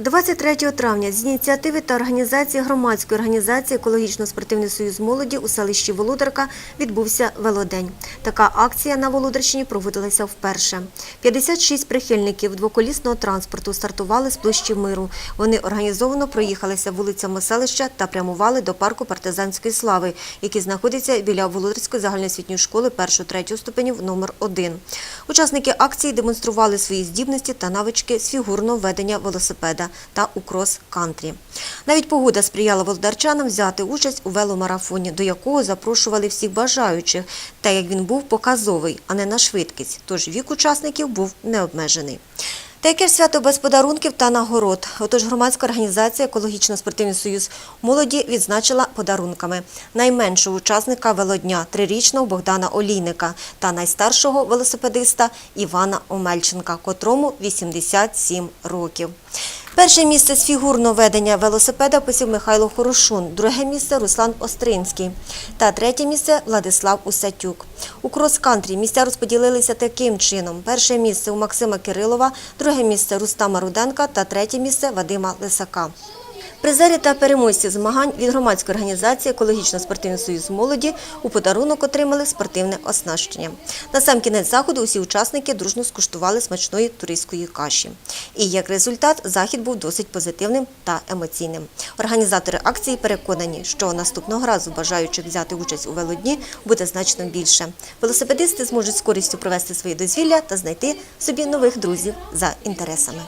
23 травня з ініціативи та організації громадської організації Екологічно-спортивний союз молоді у селищі Володарка відбувся велодень. Така акція на Володарщині проводилася вперше. 56 прихильників двоколісного транспорту стартували з площі миру. Вони організовано проїхалися вулицями селища та прямували до парку партизанської слави, який знаходиться біля Володарської загальноосвітньої школи 1-3 ступенів номер 1 Учасники акції демонстрували свої здібності та навички з фігурного ведення велосипеда та у крос-кантрі. Навіть погода сприяла володарчанам взяти участь у веломарафоні, до якого запрошували всіх бажаючих, та як він був показовий, а не на швидкість, тож вік учасників був необмежений. Та яке ж свято без подарунків та нагород? Отож, громадська організація Екологічно-спортивний союз молоді відзначила подарунками найменшого учасника велодня трирічного Богдана Олійника та найстаршого велосипедиста Івана Омельченка, котрому 87 років. Перше місце з фігурного ведення велосипеда посів Михайло Хорошун, друге місце Руслан Остринський та третє місце Владислав Усатюк. У крос-кантрі місця розподілилися таким чином. Перше місце у Максима Кирилова, друге місце Рустама Руденка та третє місце Вадима Лисака. Призери та переможці змагань від громадської організації Екологічно-спортивний союз молоді у подарунок отримали спортивне оснащення. На сам кінець заходу усі учасники дружно скуштували смачної туристської каші. І як результат, захід був досить позитивним та емоційним. Організатори акції переконані, що наступного разу бажаючих взяти участь у велодні буде значно більше. Велосипедисти зможуть з користю провести свої дозвілля та знайти собі нових друзів за інтересами.